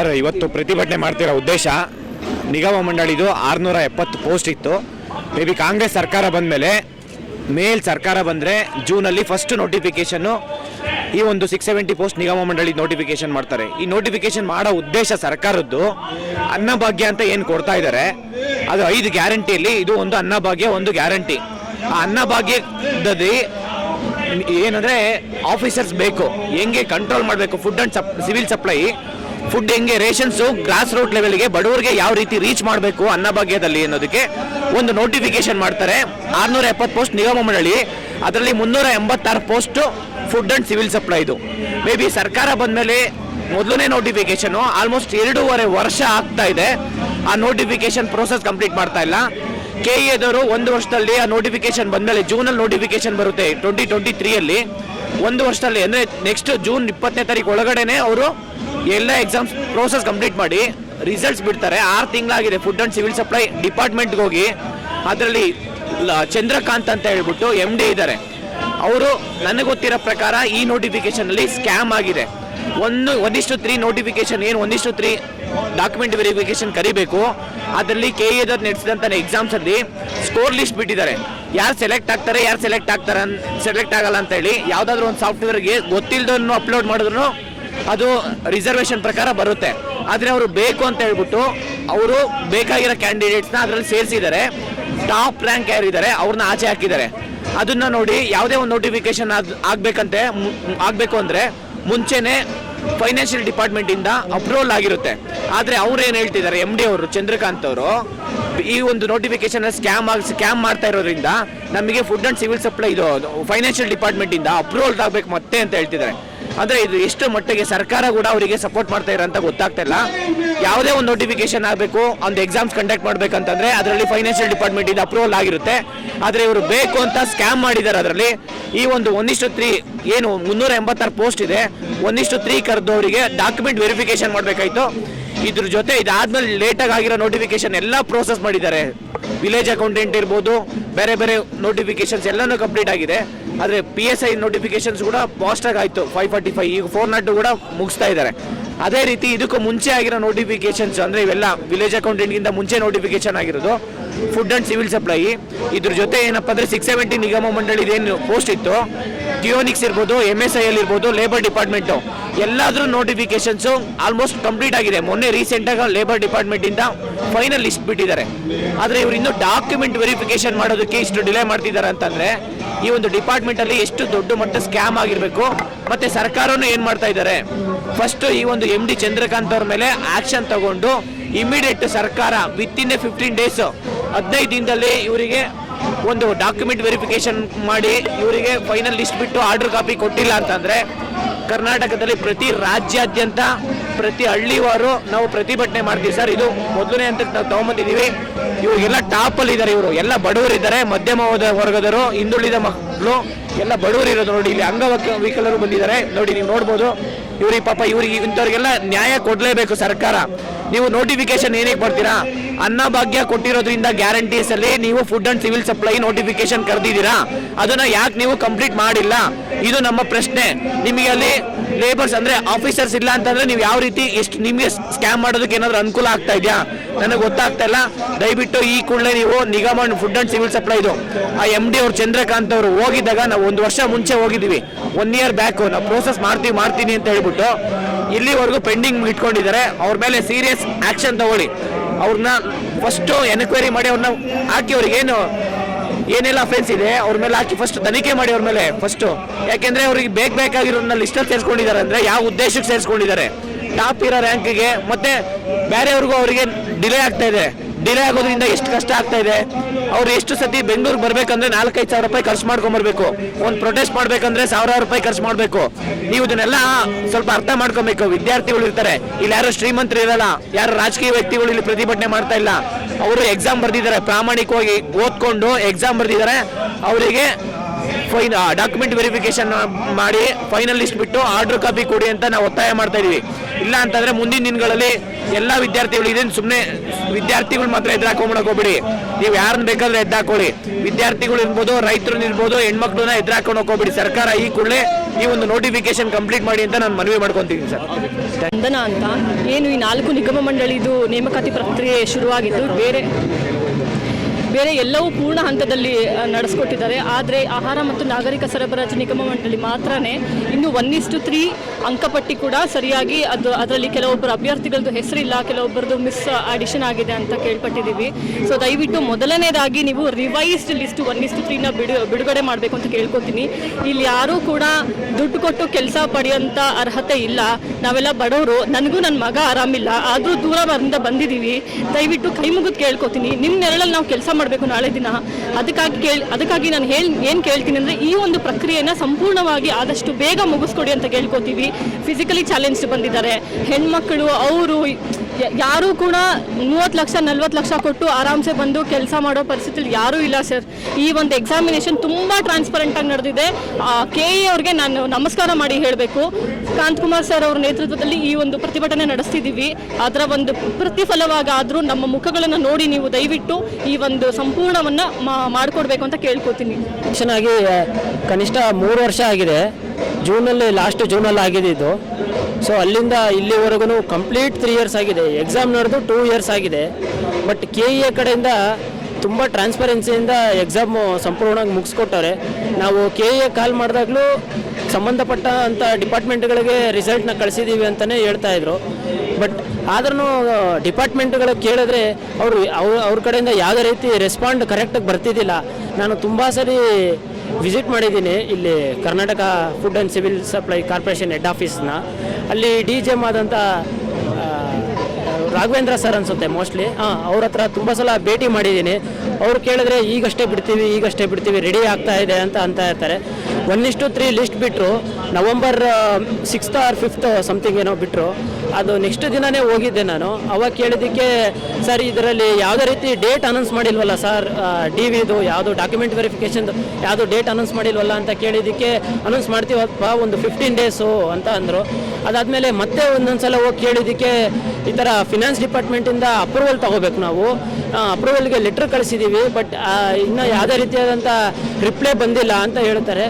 Sir, ಇವತ್ತು ಪ್ರತಿಭಟನೆ ಮಾಡ್ತಿರೋ ಉದ್ದೇಶ, ನಿಗಮ ಮಂಡಳಿದು ಆರುನೂರ ಎಪ್ಪತ್ತು ಪೋಸ್ಟ್ ಇತ್ತು. ಮೇ ಬಿ ಕಾಂಗ್ರೆಸ್ ಸರ್ಕಾರ ಬಂದ ಮೇಲೆ ಮೇಲ್ ಸರ್ಕಾರ ಬಂದರೆ ಜೂನಲ್ಲಿ ಫಸ್ಟ್ ನೋಟಿಫಿಕೇಷನ್ನು ಈ ಒಂದು ಸಿಕ್ಸ್ ಸೆವೆಂಟಿ ಪೋಸ್ಟ್ ನಿಗಮ ಮಂಡಳಿ ನೋಟಿಫಿಕೇಷನ್ ಮಾಡ್ತಾರೆ. ಈ ನೋಟಿಫಿಕೇಷನ್ ಮಾಡೋ ಉದ್ದೇಶ ಸರ್ಕಾರದ್ದು. ಅನ್ನಭಾಗ್ಯ ಅಂತ ಏನು ಕೊಡ್ತಾ ಇದ್ದಾರೆ ಅದು ಐದು ಗ್ಯಾರಂಟಿಯಲ್ಲಿ ಇದು ಒಂದು ಅನ್ನಭಾಗ್ಯ ಒಂದು ಗ್ಯಾರಂಟಿ ಆ ಅನ್ನಭಾಗ್ಯದಲ್ಲಿ ಏನಂದರೆ ಆಫೀಸರ್ಸ್ ಬೇಕು, ಹೆಂಗೆ ಕಂಟ್ರೋಲ್ ಮಾಡಬೇಕು ಫುಡ್ ಅಂಡ್ ಸಪ್ ಸಿವಿಲ್ ಸಪ್ಲೈ ಫುಡ್ ಹೆಂಗೆ ರೇಷನ್ಸು ಗ್ರಾಸ್ ರೂಟ್ ಲೆವೆಲ್ಗೆ ಬಡವರಿಗೆ ಯಾವ ರೀತಿ ರೀಚ್ ಮಾಡಬೇಕು ಅನ್ನಭಾಗ್ಯದಲ್ಲಿ ಅನ್ನೋದಕ್ಕೆ ಒಂದು ನೋಟಿಫಿಕೇಶನ್ ಮಾಡ್ತಾರೆ. ಆರ್ನೂರ ಎಪ್ಪತ್ತು ಪೋಸ್ಟ್ ನಿಗಮ ಮಂಡಳಿ, ಅದರಲ್ಲಿ ಮುನ್ನೂರ ಎಂಬತ್ತಾರು ಪೋಸ್ಟ್ ಫುಡ್ ಅಂಡ್ ಸಿವಿಲ್ ಸಪ್ಲೈದು ಮೇ ಬಿ ಸರ್ಕಾರ ಬಂದಮೇಲೆ ಮೊದಲನೇ ನೋಟಿಫಿಕೇಶನ್ ಆಲ್ಮೋಸ್ಟ್ ಎರಡೂವರೆ ವರ್ಷ ಆಗ್ತಾ ಇದೆ. ಆ ನೋಟಿಫಿಕೇಶನ್ ಪ್ರೋಸೆಸ್ ಕಂಪ್ಲೀಟ್ ಮಾಡ್ತಾ ಇಲ್ಲ. ಕೆ ಎದವರು ಒಂದು ವರ್ಷದಲ್ಲಿ ಆ ನೋಟಿಫಿಕೇಶನ್ ಬಂದಮೇಲೆ ಜೂನಲ್ಲಿ ನೋಟಿಫಿಕೇಶನ್ ಬರುತ್ತೆ ಟ್ವೆಂಟಿ ಟ್ವೆಂಟಿ ತ್ರೀಯಲ್ಲಿ ಒಂದು ವರ್ಷದಲ್ಲಿ, ಅಂದರೆ ನೆಕ್ಸ್ಟ್ ಜೂನ್ ಇಪ್ಪತ್ತನೇ ತಾರೀಕು ಒಳಗಡೆನೆ ಅವರು ಎಲ್ಲ ಎಕ್ಸಾಮ್ಸ್ ಪ್ರೋಸೆಸ್ ಕಂಪ್ಲೀಟ್ ಮಾಡಿ ರಿಸಲ್ಟ್ಸ್ ಬಿಡ್ತಾರೆ. ಆರು ತಿಂಗಳಾಗಿದೆ ಫುಡ್ ಆ್ಯಂಡ್ ಸಿವಿಲ್ ಸಪ್ಲೈ ಡಿಪಾರ್ಟ್ಮೆಂಟ್ಗೆ ಹೋಗಿ. ಅದರಲ್ಲಿ ಚಂದ್ರಕಾಂತ್ ಅಂತ ಹೇಳ್ಬಿಟ್ಟು ಎಂ ಡಿ ಇದ್ದಾರೆ. ಅವರು ನನಗೆ ಗೊತ್ತಿರೋ ಪ್ರಕಾರ ಈ ನೋಟಿಫಿಕೇಶನಲ್ಲಿ ಸ್ಕ್ಯಾಮ್ ಆಗಿದೆ. ಒಂದು, ಒಂದಿಷ್ಟು ತ್ರೀ ನೋಟಿಫಿಕೇಶನ್ ಏನು ಒಂದಿಷ್ಟು ತ್ರೀ ಡಾಕ್ಯುಮೆಂಟ್ ವೆರಿಫಿಕೇಶನ್ ಕರಿಬೇಕು. ಅದರಲ್ಲಿ ಕೆ ಎದವ್ರು ನಡೆಸಿದಂಥ ಎಕ್ಸಾಮ್ಸಲ್ಲಿ ಸ್ಕೋರ್ ಲಿಸ್ಟ್ ಬಿಟ್ಟಿದ್ದಾರೆ. ಯಾರು ಸೆಲೆಕ್ಟ್ ಆಗ್ತಾರೆ, ಯಾರು ಸೆಲೆಕ್ಟ್ ಆಗ್ತಾರೆ ಸೆಲೆಕ್ಟ್ ಆಗಲ್ಲ ಅಂತ ಹೇಳಿ ಯಾವುದಾದ್ರೂ ಒಂದು ಸಾಫ್ಟ್ವೇರ್ಗೆ ಗೊತ್ತಿಲ್ಲದನ್ನು ಅಪ್ಲೋಡ್ ಮಾಡಿದ್ರು ಅದು ರಿಸರ್ವೇಷನ್ ಪ್ರಕಾರ ಬರುತ್ತೆ. ಆದರೆ ಅವರು ಬೇಕು ಅಂತ ಹೇಳ್ಬಿಟ್ಟು ಅವರು ಬೇಕಾಗಿರೋ ಕ್ಯಾಂಡಿಡೇಟ್ಸ್ನ ಅದರಲ್ಲಿ ಸೇರಿಸಿದ್ದಾರೆ. ಟಾಪ್ ರ್ಯಾಂಕ್ ಯಾರಿದ್ದಾರೆ ಅವ್ರನ್ನ ಆಚೆ ಹಾಕಿದ್ದಾರೆ. ಅದನ್ನು ನೋಡಿ ಯಾವುದೇ ಒಂದು ನೋಟಿಫಿಕೇಶನ್ ಆಗ ಆಗಬೇಕಂತೆ ಆಗಬೇಕು ಅಂದರೆ ಮುಂಚೆನೇ ಫೈನಾನ್ಷಿಯಲ್ ಡಿಪಾರ್ಟ್ಮೆಂಟಿಂದ ಅಪ್ರೂವಲ್ ಆಗಿರುತ್ತೆ. ಆದರೆ ಅವ್ರು ಏನು ಹೇಳ್ತಿದ್ದಾರೆ ಎಂ ಡಿ ಅವರು, ಚಂದ್ರಕಾಂತ್ ಅವರು, ಈ ಒಂದು ನೋಟಿಫಿಕೇಶನ್ ಸ್ಕ್ಯಾಮ್ ಆಗಿ ಸ್ಕ್ಯಾಮ್ ಮಾಡ್ತಾ ಇರೋದ್ರಿಂದ ನಮಗೆ ಫುಡ್ ಆ್ಯಂಡ್ ಸಿವಿಲ್ ಸಪ್ಲೈ ಇದು ಫೈನಾನ್ಷಿಯಲ್ ಡಿಪಾರ್ಟ್ಮೆಂಟಿಂದ ಅಪ್ರೂವಲ್ ಆಗಬೇಕು ಮತ್ತೆ ಅಂತ ಹೇಳ್ತಿದ್ದಾರೆ. ಅಂದರೆ ಇದು ಎಷ್ಟು ಮಟ್ಟಿಗೆ ಸರ್ಕಾರ ಕೂಡ ಅವರಿಗೆ ಸಪೋರ್ಟ್ ಮಾಡ್ತಾ ಇರೋ ಅಂತ ಗೊತ್ತಾಗ್ತಾ ಇಲ್ಲ. ಯಾವುದೇ ಒಂದು ನೋಟಿಫಿಕೇಶನ್ ಆಗಬೇಕು, ಒಂದು ಎಕ್ಸಾಮ್ಸ್ ಕಂಡಕ್ಟ್ ಮಾಡ್ಬೇಕಂತಂದ್ರೆ ಅದರಲ್ಲಿ ಫೈನಾನ್ಷಿಯಲ್ ಡಿಪಾರ್ಟ್ಮೆಂಟ್ ಇಂದ ಅಪ್ರೂವಲ್ ಆಗಿರುತ್ತೆ. ಆದರೆ ಇವರು ಬೇಕು ಅಂತ ಸ್ಕ್ಯಾಮ್ ಮಾಡಿದ್ದಾರೆ ಅದರಲ್ಲಿ. ಈ ಒಂದು ಒಂದಿಷ್ಟು ತ್ರೀ ಏನು ಮುನ್ನೂರ ಎಂಬತ್ತಾರು ಪೋಸ್ಟ್ ಇದೆ. ಒಂದಿಷ್ಟು ತ್ರೀ ಕರೆದವರಿಗೆ ಡಾಕ್ಯುಮೆಂಟ್ ವೆರಿಫಿಕೇಶನ್ ಮಾಡಬೇಕಾಯ್ತು. ಇದ್ರ ಜೊತೆ ಇದಾದ್ಮೇಲೆ ಲೇಟಾಗಿ ಆಗಿರೋ ನೋಟಿಫಿಕೇಶನ್ ಎಲ್ಲ ಪ್ರೋಸೆಸ್ ಮಾಡಿದ್ದಾರೆ. ವಿಲೇಜ್ ಅಕೌಂಟೆಂಟ್ ಇರ್ಬೋದು, ಬೇರೆ ಬೇರೆ ನೋಟಿಫಿಕೇಶನ್ಸ್ ಎಲ್ಲನೂ ಕಂಪ್ಲೀಟ್ ಆಗಿದೆ. ಆದರೆ ಪಿ ಎಸ್ ಐ ನೋಟಿಫಿಕೇಶನ್ಸ್ ಕೂಡ ಫಾಸ್ಟಾಗಿ ಆಯಿತು. ಫೈವ್ ಫಾರ್ಟಿ ಫೈವ್ ಈಗ ಫೋರ್ ನಾಟ್ ಕೂಡ ಮುಗಿಸ್ತಾ ಇದ್ದಾರೆ. ಅದೇ ರೀತಿ ಇದಕ್ಕೂ ಮುಂಚೆ ಆಗಿರೋ ನೋಟಿಫಿಕೇಶನ್ಸ್ ಅಂದರೆ ಇವೆಲ್ಲ ವಿಲೇಜ್ ಅಕೌಂಟೆಂಟ್ಗಿಂತ ಮುಂಚೆ ನೋಟಿಫಿಕೇಶನ್ ಆಗಿರೋದು. ಫುಡ್ ಆ್ಯಂಡ್ ಸಿವಿಲ್ ಸಪ್ಲೈ ಇದ್ರ ಜೊತೆ ಏನಪ್ಪ ಅಂದರೆ ಸಿಕ್ಸ್ ಸೆವೆಂಟಿ ನಿಗಮ ಮಂಡಳಿದೇನು ಪೋಸ್ಟ್ ಇತ್ತು. ಟಿಯೋನಿಕ್ಸ್ ಇರ್ಬೋದು ಎಂ ಎಸ್ ಐ ಎಲ್ ಇರ್ಬೋದು ಲೇಬರ್ ಡಿಪಾರ್ಟ್ಮೆಂಟು ಎಲ್ಲಾದರೂ ನೋಟಿಫಿಕೇಶನ್ಸು ಆಲ್ಮೋಸ್ಟ್ ಕಂಪ್ಲೀಟ್ ಆಗಿದೆ. ಮೊನ್ನೆ ರೀಸೆಂಟಾಗಿ ಲೇಬರ್ ಡಿಪಾರ್ಟ್ಮೆಂಟಿಂದ ಫೈನಲ್ ಲಿಸ್ಟ್ ಬಿಟ್ಟಿದ್ದಾರೆ. ಆದರೆ ಇವರು ಇನ್ನೂ ಡಾಕ್ಯುಮೆಂಟ್ ವೆರಿಫಿಕೇಶನ್ ಮಾಡೋದಕ್ಕೆ ಇಷ್ಟು ಡಿಲೇ ಮಾಡ್ತಿದ್ದಾರೆ ಅಂತಂದರೆ ಈ ಒಂದು ಡಿಪಾರ್ಟ್ಮೆಂಟ್ ಅಲ್ಲಿ ಎಷ್ಟು ದೊಡ್ಡ ಮಟ್ಟ ಸ್ಕ್ಯಾಮ್ ಆಗಿರಬೇಕು, ಮತ್ತೆ ಸರ್ಕಾರ ಏನು ಮಾಡ್ತಾ ಇದಾರೆ ಫಸ್ಟ್ ಈ ಒಂದು ಎಂ ಡಿ ಚಂದ್ರಕಾಂತ್ ಅವ್ರ ಮೇಲೆ ಆಕ್ಷನ್ ತಗೊಂಡು ಇಮಿಡಿಯೇಟ್ ಸರ್ಕಾರ within a fifteen days ಹದಿನೈದು ದಿನದಲ್ಲಿ ಇವರಿಗೆ ಒಂದು ಡಾಕ್ಯುಮೆಂಟ್ ವೆರಿಫಿಕೇಶನ್ ಮಾಡಿ ಇವರಿಗೆ ಫೈನಲ್ ಲಿಸ್ಟ್ ಬಿಟ್ಟು ಆರ್ಡರ್ ಕಾಪಿ ಕೊಟ್ಟಿಲ್ಲ ಅಂತಂದ್ರೆ ಕರ್ನಾಟಕದಲ್ಲಿ ಪ್ರತಿ ರಾಜ್ಯಾದ್ಯಂತ ಪ್ರತಿ ಹಳ್ಳಿವಾರು ನಾವು ಪ್ರತಿಭಟನೆ ಮಾಡ್ತೀವಿ. ಸರ್, ಇದು ಮೊದಲನೇ ಹಂತಕ್ಕೆ ನಾವು ತಗೊಂಬಂದಿದ್ದೀವಿ. ಇವರಿಗೆಲ್ಲ ಟಾಪಲ್ಲಿ ಇದ್ದಾರೆ ಇವರು. ಎಲ್ಲ ಬಡವರು ಇದ್ದಾರೆ, ಮಧ್ಯಮ ವರ್ಗ- ವರ್ಗದವರು, ಹಿಂದುಳಿದ ಮಕ್ಕಳು, ಎಲ್ಲ ಬಡವರು ಇರೋದು ನೋಡಿ. ಇಲ್ಲಿ ಅಂಗವಿಕಲರು ಬಂದಿದ್ದಾರೆ. ನೋಡಿ, ನೀವು ನೋಡ್ಬೋದು. ಇವ್ರಿಗೆ ಪಾಪ ಇವ್ರಿಗೆ ಇಂಥವ್ರಿಗೆಲ್ಲ ನ್ಯಾಯ ಕೊಡಲೇಬೇಕು ಸರ್ಕಾರ. ನೀವು ನೋಟಿಫಿಕೇಶನ್ ಏನಕ್ಕೆ ಬರ್ತೀರಾ ಅನ್ನಭಾಗ್ಯ ಕೊಟ್ಟಿರೋದ್ರಿಂದ ಗ್ಯಾರಂಟೀಸ್ ಅಲ್ಲಿ ನೀವು food and civil supply notification ಕರೆದಿದ್ದೀರಾ? ಅದನ್ನ ಯಾಕೆ ನೀವು ಕಂಪ್ಲೀಟ್ ಮಾಡಿಲ್ಲ? ಇದು ನಮ್ಮ ಪ್ರಶ್ನೆ. ನಿಮಗೆ ಅಲ್ಲಿ ಲೇಬರ್ಸ್ ಅಂದ್ರೆ ಆಫೀಸರ್ಸ್ ಇಲ್ಲ ಅಂತಂದ್ರೆ ನೀವು ಯಾವ ರೀತಿ ಎಷ್ಟು ನಿಮಗೆ ಸ್ಕ್ಯಾಮ್ ಮಾಡೋದಕ್ಕೆ ಏನಾದರೂ ಅನುಕೂಲ ಆಗ್ತಾ ಇದೆಯಾ? ನನಗೆ ಗೊತ್ತಾಗ್ತಾ ಇಲ್ಲ. ದಯವಿಟ್ಟು ಈ ಕೂಡಲೇ ನೀವು ನಿಗಮ ಫುಡ್ ಅಂಡ್ ಸಿವಿಲ್ ಸಪ್ಲೈ ಇದು. ಆ ಎಂ ಡಿ ಅವ್ರು ಚಂದ್ರಕಾಂತ್ ಅವರು ಹೋಗಿದ್ದಾಗ ನಾವು ಒಂದು ವರ್ಷ ಮುಂಚೆ ಹೋಗಿದ್ದೀವಿ. ಒನ್ ಇಯರ್ ಬ್ಯಾಕ್ ನಾವು ಪ್ರೋಸೆಸ್ ಮಾಡ್ತೀವಿ, ಮಾಡ್ತೀನಿ ಅಂತ ಹೇಳ್ಬಿಟ್ಟು ಇಲ್ಲಿವರೆಗೂ ಪೆಂಡಿಂಗ್ ಇಟ್ಕೊಂಡಿದ್ದಾರೆ. ಅವ್ರ ಮೇಲೆ ಸೀರಿಯಸ್ ಆಕ್ಷನ್ ತಗೊಳ್ಳಿ. ಅವ್ರನ್ನ ಫಸ್ಟು ಎನ್ಕ್ವೈರಿ ಮಾಡಿ ಅವ್ರನ್ನ ಹಾಕಿ ಅವ್ರಿಗೆ ಏನು, ಏನೆಲ್ಲ ಅಫೆನ್ಸ್ ಇದೆ, ಅವ್ರ ಮೇಲೆ ಹಾಕಿ ಫಸ್ಟ್ ತನಿಖೆ ಮಾಡಿ ಅವ್ರ ಮೇಲೆ ಫಸ್ಟು ಯಾಕೆಂದರೆ ಅವ್ರಿಗೆ ಬೇಕು ಬೇಕಾಗಿರೋದನ್ನ ಲಿಸ್ಟಲ್ಲಿ ಸೇರಿಸ್ಕೊಂಡಿದ್ದಾರೆ ಅಂದರೆ ಯಾವ ಉದ್ದೇಶಕ್ಕೆ ಸೇರಿಸ್ಕೊಂಡಿದ್ದಾರೆ. ಟಾಪ್ ಇರೋ ರ್ಯಾಂಕಿಗೆ ಮತ್ತು ಬೇರೆಯವ್ರಿಗೂ ಅವರಿಗೆ ಡಿಲೇ ಆಗ್ತಾ ಇದೆ. ಡಿಲೇ ಆಗೋದ್ರಿಂದ ಎಷ್ಟು ಕಷ್ಟ ಆಗ್ತಾ ಇದೆ. ಅವ್ರು ಎಷ್ಟು ಸತಿ ಬೆಂಗಳೂರಿಗೆ ಬರಬೇಕಂದ್ರೆ ನಾಲ್ಕೈದು ಸಾವಿರ ರೂಪಾಯಿ ಖರ್ಚು ಮಾಡ್ಕೊಂಬರ್ಬೇಕು. ಒಂದು ಪ್ರೊಟೆಸ್ಟ್ ಮಾಡ್ಬೇಕಂದ್ರೆ ಸಾವಿರಾರು ರೂಪಾಯಿ ಖರ್ಚು ಮಾಡಬೇಕು. ನೀವು ಇದನ್ನೆಲ್ಲ ಸ್ವಲ್ಪ ಅರ್ಥ ಮಾಡ್ಕೊಬೇಕು. ವಿದ್ಯಾರ್ಥಿಗಳು ಇರ್ತಾರೆ. ಇಲ್ಲಿ ಯಾರು ಶ್ರೀಮಂತರು ಇರಲ್ಲ. ಯಾರು ರಾಜಕೀಯ ವ್ಯಕ್ತಿಗಳು ಇಲ್ಲಿ ಪ್ರತಿಭಟನೆ ಮಾಡ್ತಾ ಇಲ್ಲ. ಅವರು ಎಕ್ಸಾಮ್ ಬರ್ದಿದ್ದಾರೆ. ಪ್ರಾಮಾಣಿಕವಾಗಿ ಓದ್ಕೊಂಡು ಎಕ್ಸಾಮ್ ಬರ್ದಿದ್ದಾರೆ. ಅವರಿಗೆ ಫೈನ್ ಡಾಕ್ಯುಮೆಂಟ್ ವೆರಿಫಿಕೇಶನ್ ಮಾಡಿ ಫೈನಲ್ ಲಿಸ್ಟ್ ಬಿಟ್ಟು ಆರ್ಡರ್ ಕಾಪಿ ಕೊಡಿ ಅಂತ ನಾವು ಒತ್ತಾಯ ಮಾಡ್ತಾ ಇದೀವಿ ಇಲ್ಲ ಅಂತಂದ್ರೆ ಮುಂದಿನ ದಿನಗಳಲ್ಲಿ ಎಲ್ಲ ವಿದ್ಯಾರ್ಥಿಗಳು ಇದೇನು ಸುಮ್ಮನೆ ವಿದ್ಯಾರ್ಥಿಗಳು ಮಾತ್ರ ಎದುರಾಕೊಂಬಿಡಕ್ ಹೋಗ್ಬಿಡಿ. ನೀವು ಯಾರನ್ನ ಬೇಕಾದ್ರೆ ಎದ್ದಾಕೊಳ್ಳಿ ವಿದ್ಯಾರ್ಥಿಗಳು ಇರ್ಬೋದು ರೈತರು ಇರ್ಬೋದು, ಹೆಣ್ಮಕ್ಳನ್ನ ಎದುರಾಕೊಂಡು ಹೋಗ್ಬಿಡಿ. ಸರ್ಕಾರ ಈ ಕೂಡಲೇ ಈ ಒಂದು ನೋಟಿಫಿಕೇಶನ್ ಕಂಪ್ಲೀಟ್ ಮಾಡಿ ಅಂತ ನಾನು ಮನವಿ ಮಾಡ್ಕೊತೀನಿ ಸರ್. ಚಂದನ ಅಂತ. ಏನು ಈ ನಾಲ್ಕು ನಿಗಮ ಮಂಡಳಿದು ನೇಮಕಾತಿ ಪ್ರಕ್ರಿಯೆ ಶುರುವಾಗಿದ್ದು, ಬೇರೆ ಬೇರೆ ಎಲ್ಲವೂ ಪೂರ್ಣ ಹಂತದಲ್ಲಿ ನಡೆಸ್ಕೊಟ್ಟಿದ್ದಾರೆ. ಆದರೆ ಆಹಾರ ಮತ್ತು ನಾಗರಿಕ ಸರಬರಾಜು ನಿಗಮ ಮಂಡಳಿ ಮಾತ್ರನೇ ಇನ್ನು ಒನ್ ಇಸ್ಟು ತ್ರೀ ಅಂಕಪಟ್ಟಿ ಕೂಡ ಸರಿಯಾಗಿ ಅದು, ಅದರಲ್ಲಿ ಕೆಲವೊಬ್ಬರು ಅಭ್ಯರ್ಥಿಗಳದ್ದು ಹೆಸರಿಲ್ಲ ಕೆಲವೊಬ್ಬರದ್ದು ಮಿಸ್ ಆಡಿಷನ್ ಆಗಿದೆ ಅಂತ ಕೇಳ್ಪಟ್ಟಿದ್ದೀವಿ. ಸೊ ದಯವಿಟ್ಟು ಮೊದಲನೇದಾಗಿ ನೀವು revised list one is to ತ್ರೀನ ಬಿಡು, ಬಿಡುಗಡೆ ಮಾಡಬೇಕು ಅಂತ ಕೇಳ್ಕೊತೀನಿ. ಇಲ್ಲಿ ಯಾರೂ ಕೂಡ ದುಡ್ಡು ಕೊಟ್ಟು ಕೆಲಸ ಪಡೆಯೋಂಥ ಅರ್ಹತೆ ಇಲ್ಲ. ನಾವೆಲ್ಲ ಬಡವರು, ನನಗೂ ನನ್ನ ಮಗ ಆರಾಮಿಲ್ಲ. ಆದರೂ ದೂರದಿಂದ ಬಂದಿದ್ದೀವಿ. ದಯವಿಟ್ಟು ಕೈ ಮುಗಿದು ಕೇಳ್ಕೊತೀನಿ. ನಿಮ್ಮ ನೆರಳಲ್ಲಿ ನಾವು ಕೆಲಸ ಮಾಡಬೇಕು ನಾಳೆ ದಿನ. ಅದಕ್ಕಾಗಿ ಕೇಳಿ, ಅದಕ್ಕಾಗಿ ನಾನು ಹೇಳಿ, ಏನು ಕೇಳ್ತೀನಿ ಅಂದರೆ ಈ ಒಂದು ಪ್ರಕ್ರಿಯೆನ ಸಂಪೂರ್ಣವಾಗಿ ಆದಷ್ಟು ಬೇಗ ಮುಗಿಸ್ಕೊಡಿ ಅಂತ ಕೇಳ್ಕೊತೀವಿ. ಫಿಸಿಕಲಿ ಚಾಲೆಂಜ್ ಬಂದಿದ್ದಾರೆ. ಹೆಣ್ಮಕ್ಳು, ಅವರು ಯಾರೂ ಕೂಡ ಮೂವತ್ತು ಲಕ್ಷ, ನಲ್ವತ್ತು ಲಕ್ಷ ಕೊಟ್ಟು ಆರಾಮ್ಸೆ ಬಂದು ಕೆಲಸ ಮಾಡೋ ಪರಿಸ್ಥಿತಿ ಯಾರೂ ಇಲ್ಲ ಸರ್. ಈ ಒಂದು ಎಕ್ಸಾಮಿನೇಷನ್ ತುಂಬ ಟ್ರಾನ್ಸ್ಪರೆಂಟಾಗಿ ನಡೆದಿದೆ. ಕೆ ಇ ಅವ್ರಿಗೆ ನಾನು ನಮಸ್ಕಾರ ಮಾಡಿ ಹೇಳಬೇಕು. ಕಾಂತಕುಮಾರ್ ಸರ್ ಅವ್ರ ನೇತೃತ್ವದಲ್ಲಿ ಈ ಒಂದು ಪ್ರತಿಭಟನೆ ನಡೆಸ್ತಿದ್ದೀವಿ. ಅದರ ಒಂದು ಪ್ರತಿಫಲವಾಗಾದರೂ ನಮ್ಮ ಮುಖಗಳನ್ನು ನೋಡಿ ನೀವು ದಯವಿಟ್ಟು ಈ ಒಂದು ಸಂಪೂರ್ಣವನ್ನು ಮಾಡಿಕೊಡ್ಬೇಕು ಅಂತ ಕೇಳ್ಕೊತೀನಿ. ಚೆನ್ನಾಗಿ ಕನಿಷ್ಠ ಮೂರು ವರ್ಷ ಆಗಿದೆ. ಜೂನಲ್ಲಿ ಲಾಸ್ಟ್ ಜೂನಲ್ಲಿ ಆಗಿದ್ದು ಸೊ ಅಲ್ಲಿಂದ ಇಲ್ಲಿವರೆಗೂ ಕಂಪ್ಲೀಟ್ ತ್ರೀ ಇಯರ್ಸ್ ಆಗಿದೆ. ಎಕ್ಸಾಮ್ ನಡೆದು ಟೂ ಇಯರ್ಸ್ ಆಗಿದೆ. ಬಟ್ ಕೆ ಇ ಎ ಕಡೆಯಿಂದ ತುಂಬ ಟ್ರಾನ್ಸ್ಪರೆನ್ಸಿಯಿಂದ ಎಕ್ಸಾಮ್ ಸಂಪೂರ್ಣವಾಗಿ ಮುಗಿಸ್ಕೊಟ್ಟವ್ರೆ. ನಾವು ಕೆ ಇ ಎ ಕಾಲ್ ಮಾಡಿದಾಗಲೂ ಸಂಬಂಧಪಟ್ಟ ಅಂಥ ಡಿಪಾರ್ಟ್ಮೆಂಟ್ಗಳಿಗೆ ರಿಸಲ್ಟ್ನ ಕಳಿಸಿದ್ದೀವಿ ಅಂತಲೇ ಹೇಳ್ತಾ ಇದ್ರು. ಬಟ್ ಆದ್ರೂ ಡಿಪಾರ್ಟ್ಮೆಂಟ್ಗಳು ಕೇಳಿದ್ರೆ ಅವರು, ಅವ್ರ ಅವ್ರ ಕಡೆಯಿಂದ ಯಾವುದೇ ರೀತಿ ರೆಸ್ಪಾಂಡ್ ಕರೆಕ್ಟಾಗಿ ಬರ್ತಿದ್ದಿಲ್ಲ. ನಾನು ತುಂಬ ಸರಿ ವಿಸಿಟ್ ಮಾಡಿದ್ದೀನಿ ಇಲ್ಲಿ Karnataka food and civil supply corporation head ಆಫೀಸ್ನ ಅಲ್ಲಿ ಡಿ ಜಿ ಆದಂಥ ರಾಘವೇಂದ್ರ ಸರ್ ಅನ್ಸುತ್ತೆ ಮೋಸ್ಟ್ಲಿ. ಹಾಂ, ಅವ್ರ ಹತ್ರ ತುಂಬ ಸಲ ಭೇಟಿ ಮಾಡಿದ್ದೀನಿ. ಅವ್ರು ಕೇಳಿದ್ರೆ ಈಗಷ್ಟೇ ಬಿಡ್ತೀವಿ ಈಗಷ್ಟೇ ಬಿಡ್ತೀವಿ ರೆಡಿ ಆಗ್ತಾ ಇದೆ ಅಂತ ಅಂತ ಇರ್ತಾರೆ ಒನ್ ಇಷ್ಟು ತ್ರೀ ಲಿಸ್ಟ್ ಬಿಟ್ಟರು November sixth or fifth something ಏನೋ ಬಿಟ್ಟರು ಅದು ನೆಕ್ಸ್ಟ್ ದಿನನೇ ಹೋಗಿದ್ದೆ ನಾನು. ಅವಾಗ ಕೇಳಿದ್ದಕ್ಕೆ, ಸರ್, ಇದರಲ್ಲಿ ಯಾವುದೇ ರೀತಿ ಡೇಟ್ ಅನೌನ್ಸ್ ಮಾಡಿಲ್ವಲ್ಲ ಸರ್? ಡಿ ವಿದು ಯಾವುದು ಡಾಕ್ಯುಮೆಂಟ್ ವೆರಿಫಿಕೇಷನ್ದು ಯಾವುದು ಡೇಟ್ ಅನೌನ್ಸ್ ಮಾಡಿಲ್ವಲ್ಲ? ಅಂತ ಕೇಳಿದ್ದಕ್ಕೆ ಅನೌನ್ಸ್ ಮಾಡ್ತೀವಪ್ಪ ಒಂದು ಫಿಫ್ಟೀನ್ ಡೇಸು ಅಂತ ಅಂದರು. ಅದಾದಮೇಲೆ ಮತ್ತೆ ಒಂದೊಂದು ಸಲ ಹೋಗಿ ಕೇಳಿದ್ದಕ್ಕೆ, ಈ ಥರ ಫಿನಾನ್ಸ್ ಡಿಪಾರ್ಟ್ಮೆಂಟಿಂದ ಅಪ್ರೂವಲ್ ತಗೋಬೇಕು ನಾವು. ಅಪ್ರೂವಲ್ಗೆ ಲೆಟ್ರ್ ಕಳಿಸಿದ್ದೀವಿ ಬಟ್ ಇನ್ನೂ ಯಾವುದೇ ರೀತಿಯಾದಂಥ ರಿಪ್ಲೈ ಬಂದಿಲ್ಲ ಅಂತ ಹೇಳ್ತಾರೆ.